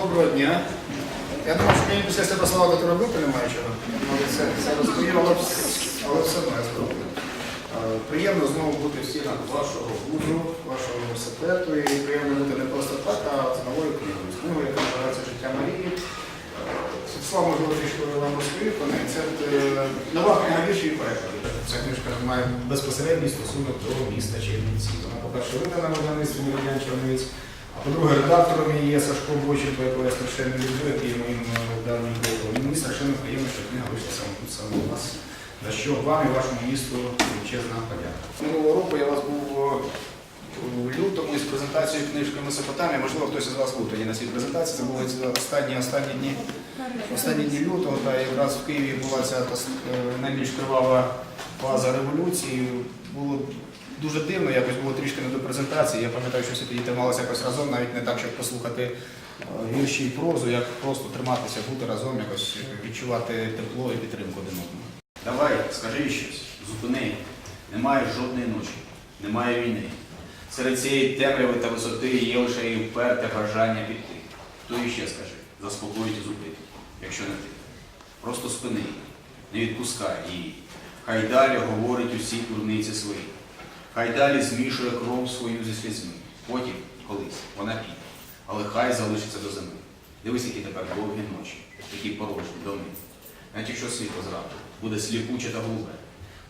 доброго дня. Я думаю, що мені після себе слова тут робити немає чого. Але це, це розповів, але, все одно я спробую. Е, Приємно знову бути в стінах вашого вузу, вашого університету. І приємно бути не просто так, а з новою книгою. З книгою, яка називається Життя Марії. Е, Святослав, можливо, трішки вам розповів. Це е, нова книга віршів і перекладів. Ця книжка має безпосередній стосунок до міста Чернівці. Вона, по-перше, видана в видавництві Мільян Чернівець. А по-друге, редактором є Сашко Боченко, якого я страшенно люблю, який моїм е, давнім другом. Мені страшенно приємно, що книга вийшла саме тут, саме у вас. За що вам і вашому місту величезна подяка. Минулого року я вас був о, у лютому із презентацією книжки Месопотамія. Можливо, хтось із вас був тоді на цій презентації. Це були останні, останні дні. Останні дні лютого, та якраз в Києві була ця е, найбільш кривава фаза революції. Було дуже дивно, якось було трішки не до презентації. Я пам'ятаю, що всі тоді трималися якось разом, навіть не так, щоб послухати е, вірші і прозу, як просто триматися, бути разом, якось відчувати тепло і підтримку один одного. Давай, скажи щось, зупини. Немає жодної ночі, немає війни. Серед цієї темряви та висоти є лише і вперте бажання піти. Хто іще скажи, заспокоїть зупинить, якщо не ти. Просто спини, не відпускай її. Хай далі говорить усі дурниці свої. Хай далі змішує кров свою зі слізьми. Потім, колись, вона піде. Але хай залишиться до зими. Дивись, які тепер довгі ночі, які порожні доми. Навіть якщо світло зранку буде сліпуче та голубе,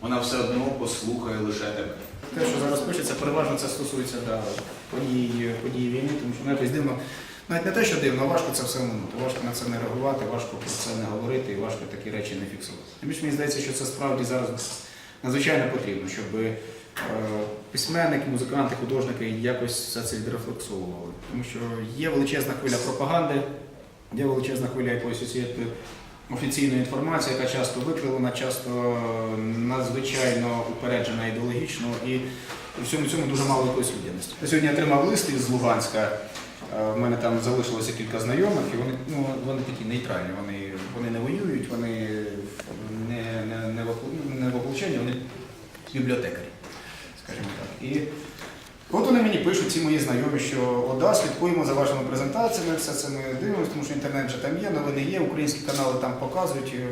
вона все одно послухає лише тебе. Те, що зараз пишеться, переважно це стосується да, подій, подій війни, тому що ну, дивно. Навіть не те, що дивно, важко це все минути, важко на це не реагувати, важко про це не говорити і важко такі речі не фіксувати. Тим більше мені здається, що це справді зараз надзвичайно потрібно, щоб е, письменники, музиканти, художники якось все це відрефлексовували. Тому що є величезна хвиля пропаганди, є величезна хвиля якоїсь освіти офіційної інформації, яка часто викривлена, часто надзвичайно упереджена ідеологічно і у всьому цьому дуже мало якоїсь людяності. Я сьогодні отримав лист із Луганська. Е, В мене там залишилося кілька знайомих, і вони, ну, вони такі нейтральні, вони, вони не воюють, вони не, не, не, ополу- не вони бібліотекарі, скажімо так. І От вони мені пишуть, ці мої знайомі, що ОДА, слідкуємо за вашими презентаціями, все це ми дивимося, тому що інтернет вже там є, новини є, українські канали там показують, е,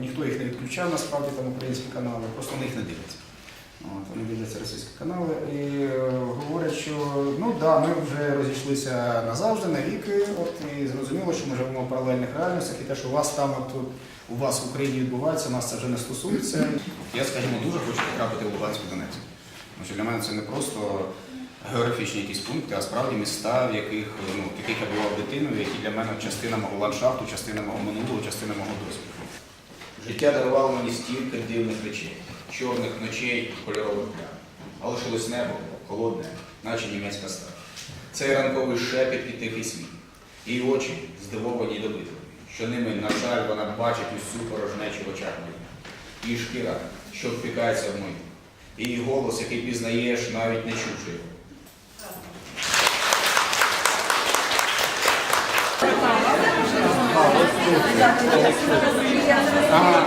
ніхто їх не відключав, насправді там українські канали, просто вони їх не дивляться. От, вони дивляться російські канали і е, говорять, що ну да, ми вже розійшлися назавжди, навіки, от і зрозуміло, що ми живемо в паралельних реальностях, і те, що у вас там от, у вас в Україні відбувається, нас це вже не стосується. Я, скажімо, дуже хочу потрапити в Луганськ і Донецьк. Тому що для мене це не просто географічні якісь пункти, а справді міста, в яких, ну, в яких я бував дитиною, які для мене частина мого ландшафту, частина мого минулого, частина мого досвіду. Життя дарувало мені стільки дивних речей, чорних ночей кольорових плям. А лишилось небо, холодне, наче німецька сталь. Цей ранковий шепіт і тихий сміх. Її очі здивовані й що ними, на жаль, вона бачить усю порожнечу в очах моїх. Її шкіра, що впікається в мою. Її голос, який пізнаєш, навіть не чувши його. Ага.